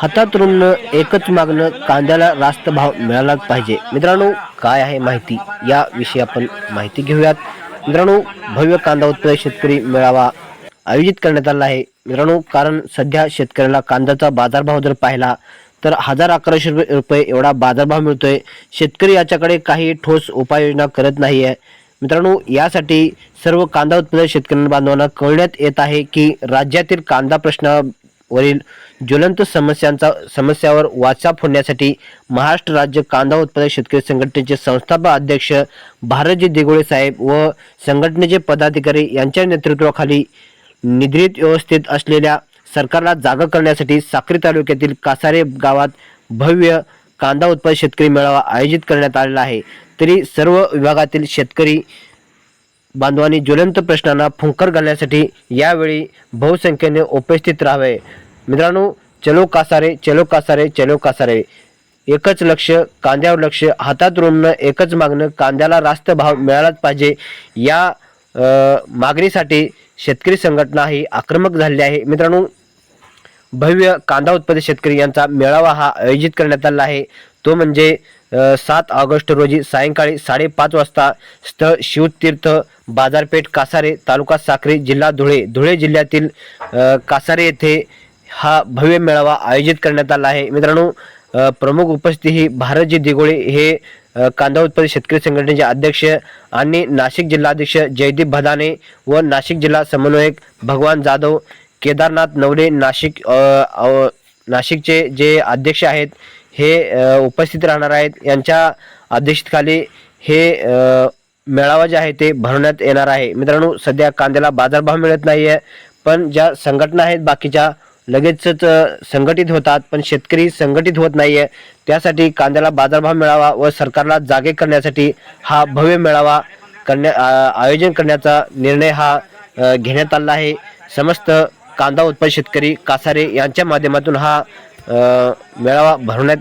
हातात रुमणं एकच मागणं कांद्याला रास्त भाव मिळालाच पाहिजे. मित्रांनो काय आहे माहिती? याविषयी आपण माहिती घेऊयात. मित्रांनो भव्य कांदा उत्पादक शेतकरी मेळावा आयोजित करण्यात आला आहे. मित्रांनो कारण सध्या शेतकऱ्याला कांद्याचा बाजारभाव जर पाहिला तर हजार अकराशे रुपये रुपये एवढा बाजारभाव मिळतोय. शेतकरी याच्याकडे काही ठोस उपाययोजना करत नाही आहे मित्रांनो यासाठी सर्व कांदा उत्पादक शेतकऱ्यांना बांधवांना कळण्यात येत आहे की राज्यातील कांदा वरील ज्वलंत समस्यांचा समस्यावर वाचा फोडण्यासाठी महाराष्ट्र राज्य कांदा उत्पादक शेतकरी संघटनेचे संस्थापक अध्यक्ष भारतजी दिगोळे साहेब व संघटनेचे पदाधिकारी यांच्या नेतृत्वाखाली निद्रित व्यवस्थेत असलेल्या सरकारला जागा करण्यासाठी साक्री तालुक्यातील कासारे गावात भव्य कांदा उत्पादक शेतकरी मेळावा आयोजित करण्यात आलेला आहे. तरी सर्व विभागातील शेतकरी बांधवांनी ज्वलंत प्रश्नांना फुंकर घालण्यासाठी यावेळी बहुसंख्येने उपस्थित राहावे. मित्रांनो चलो कासारे चलो कासारे चलो कासारे. एकच लक्ष कांद्यावर लक्ष हातात रोमणं एकच मागणं कांद्याला रास्त भाव मिळालाच पाहिजे. या मागणीसाठी शेतकरी संघटना ही आक्रमक झालेली आहे. मित्रांनो भव्य कांदा उत्पादक शेतकरी यांचा मेळावा हा आयोजित करण्यात आला आहे. तो म्हणजे सात ऑगस्ट रोजी सायंकाळी साडेपाच वाजता स्थळ शिवतीर्थ बाजारपेठ कासारे तालुका साक्री जिल्हा धुळे धुळे जिल्ह्यातील कासारे येथे हा भव्य मेळावा आयोजित करण्यात आला आहे. मित्रांनो प्रमुख उपस्थिती ही भारतजी दिगोळे हे कांदा उत्पादक शेतकरी संघटनेचे अध्यक्ष आणि नाशिक जिल्हाध्यक्ष जयदीप भदाने व नाशिक जिल्हा समन्वयक भगवान जाधव केदारनाथ नवले नाशिक नाशिकचे जे अध्यक्ष आहेत हे उपस्थित राहणार आहेत. यांच्या अध्यक्षतेखाली हे मेळावा जे आहे ते भरवण्यात येणार आहे. मित्रांनो सध्या कांद्याला बाजारभाव मिळत नाही आहे पण ज्या संघटना आहेत बाकीच्या लगेचच संघटित होतात पण शेतकरी संघटित होत नाही आहे त्यासाठी कांद्याला बाजारभाव मिळावा व सरकारला जागे करण्यासाठी हा भव्य मेळावा करण्या आयोजन करण्याचा निर्णय हा घेण्यात आला आहे. समस्त कांदा उत्पादक शेतकरी कासारे यांच्या माध्यमातून हा मेळावा भरवण्यात